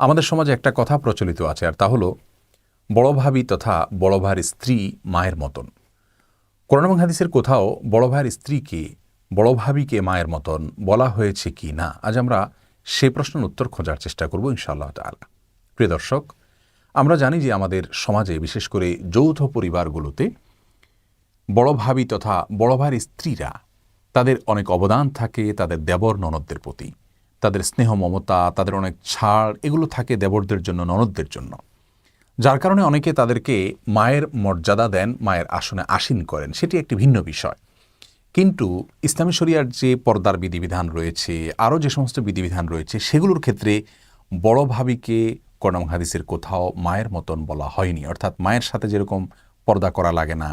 আমাদের সমাজে একটা কথা প্রচলিত আছে, আর তা হলো বড় ভাবি তথা বড় ভাইয়ের স্ত্রী মায়ের মতন। কোরআন এবং হাদিসের কোথাও বড় ভাইয়ের স্ত্রীকে বড় ভাবিকে মায়ের মতন বলা হয়েছে কি না, আজ আমরা সে প্রশ্নের উত্তর খোঁজার চেষ্টা করব ইনশাআল্লাহ তাআলা। প্রিয় দর্শক, আমরা জানি যে আমাদের সমাজে বিশেষ করে যৌথ পরিবারগুলোতে বড় ভাবি তথা বড় ভাইয়ের স্ত্রীরা তাদের অনেক অবদান থাকে, তাদের দেবর ননদদের প্রতি। তাদের স্নেহ, মমতা, তাদের অনেক ছাড়, এগুলো থাকে দেবরদের জন্য, ননদদের জন্য। যার কারণে অনেকে তাদেরকে মায়ের মর্যাদা দেন, মায়ের আসনে আসীন করেন। সেটি একটি ভিন্ন বিষয়। কিন্তু ইসলামী শরিয়ার যে পর্দার বিধিবিধান রয়েছে, আরও যে সমস্ত বিধিবিধান রয়েছে, সেগুলোর ক্ষেত্রে বড় ভাবিকে করম হাদিসের কোথাও মায়ের মতন বলা হয়নি। অর্থাৎ মায়ের সাথে যেরকম পর্দা করা লাগে না,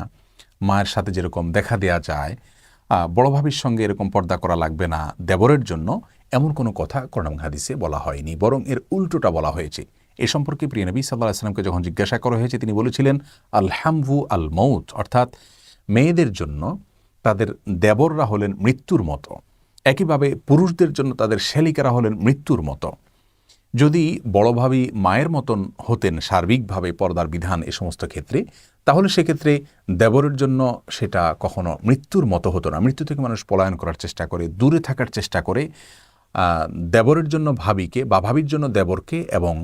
মায়ের সাথে যেরকম দেখা দেয়া যায় বড় ভাবির সঙ্গে এরকম পর্দা করা লাগবে না দেবরের জন্য এমন কোনো কথা করম হাদিসে বলা হয়নি, বরং এর উল্টোটা বলা হয়েছে। এ সম্পর্কে প্রিয় নবী সাল্লাহ আসলামকে যখন জিজ্ঞাসা করা হয়েছে, তিনি বলেছিলেন আল হামভু আল মৌত অর্থাৎ মেয়েদের জন্য তাদের দেবররা হলেন মৃত্যুর মতো। একইভাবে পুরুষদের জন্য তাদের শ্যালিকারা হলেন মৃত্যুর মতো। যদি বড়ভাবী মায়ের মতন হতেন সার্বিকভাবে পর্দার বিধান এ সমস্ত ক্ষেত্রে, তাহলে সেক্ষেত্রে দেবরের জন্য সেটা কখনো মৃত্যুর মতো হতো না। মৃত্যু থেকে মানুষ পলায়ন করার চেষ্টা করে, দূরে থাকার চেষ্টা করে। দেবরের জন্য ভাবিকে বা ভাবির জন্য দেবরকে এবং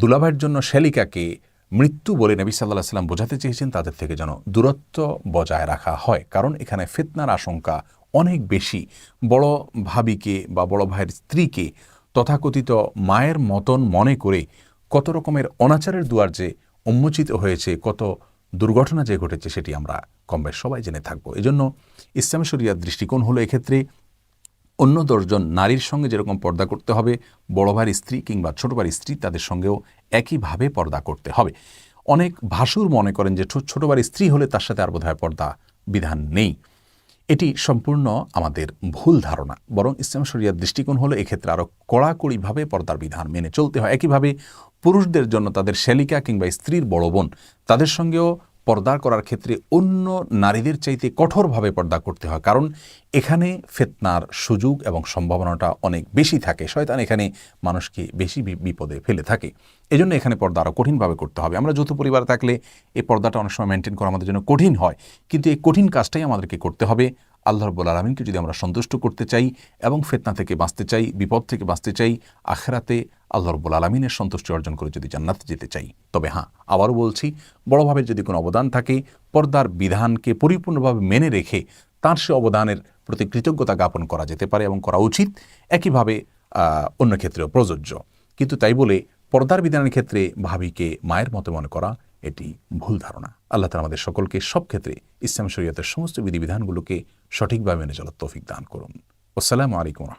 দুলাভাইয়ের জন্য শ্যালিকাকে মৃত্যু বলে নবী সাল্লাহ সাল্লাম বোঝাতে চেয়েছেন, তাদের থেকে যেন দূরত্ব বজায় রাখা হয়। কারণ এখানে ফিতনার আশঙ্কা অনেক বেশি। বড় ভাবিকে বা বড় ভাইয়ের স্ত্রীকে তথাকথিত মায়ের মতন মনে করে কত রকমের অনাচারের দুয়ার যে উন্মোচিত হয়েছে, কত দুর্ঘটনা যে ঘটেছে, সেটি আমরা কম বেশ সবাই জেনে থাকব। এজন্য ইসলাম শরিয়ার দৃষ্টিকোণ হলো এক্ষেত্রে অন্য দশজন নারীর সঙ্গে যেরকম পর্দা করতে হবে, বড় ভাইয়ের স্ত্রী কিংবা ছোট ভাইয়ের স্ত্রী তাদের সঙ্গেও একইভাবে পর্দা করতে হবে। অনেক ভাসুর মনে করেন যে ছোট ভাইয়ের স্ত্রী হলে তার সাথে আর বোধহয় পর্দা বিধান নেই। এটি সম্পূর্ণ আমাদের ভুল ধারণা, বরং ইসলাম শরিয়ার দৃষ্টিকোণ হলো এক্ষেত্রে আরও কড়াকড়িভাবে পর্দার বিধান মেনে চলতে হয়। একইভাবে পুরুষদের জন্য তাদের শ্যালিকা কিংবা স্ত্রীর বড় বোন তাদের সঙ্গেও পর্দা করার ক্ষেত্রে অন্য নারীদের চাইতে কঠোরভাবে পর্দা করতে হয়। কারণ এখানে ফেতনার সুযোগ এবং সম্ভাবনাটা অনেক বেশি থাকে। শয়তান এখানে মানুষকে বেশি বিপদে ফেলে থাকে। এজন্য এখানে পর্দা আরও কঠিনভাবে করতে হবে। আমরা যৌথ পরিবারে থাকলে এই পর্দাটা অনেক সময় মেনটেন করা আমাদের জন্য কঠিন হয়। কিন্তু এই কঠিন কাজটাই আমাদেরকে করতে হবে। আল্লাহ রব্বুল আলমিনকে যদি আমরা সন্তুষ্ট করতে চাই এবং ফেতনা থেকে বাঁচতে চাই, বিপদ থেকে বাঁচতে চাই, আখেরাতে আল্লাহ রব্বুল আলমিনের সন্তুষ্টি অর্জন করে যদি জান্নাতে যেতে চাই। তবে হ্যাঁ আবারও বলছি, বড়ভাবে যদি কোনো অবদান থাকে, পর্দার বিধানকে পরিপূর্ণভাবে মেনে রেখে তার সে অবদানের প্রতি কৃতজ্ঞতা জ্ঞাপন করা যেতে পারে এবং করা উচিত। একইভাবে অন্য ক্ষেত্রেও প্রযোজ্য। কিন্তু তাই বলে পর্দার বিধানের ক্ষেত্রে ভাবিকে মায়ের মতো মনে করা এটি ভুল ধারণা। আল্লাহ তালা আমাদের সকলকে সব ক্ষেত্রে ইসলাম শরীয়তের সমস্ত বিধিবিধানগুলোকে সঠিকভাবে মেনে চলার তৌফিক দান করুন। আসসালামু আলাইকুম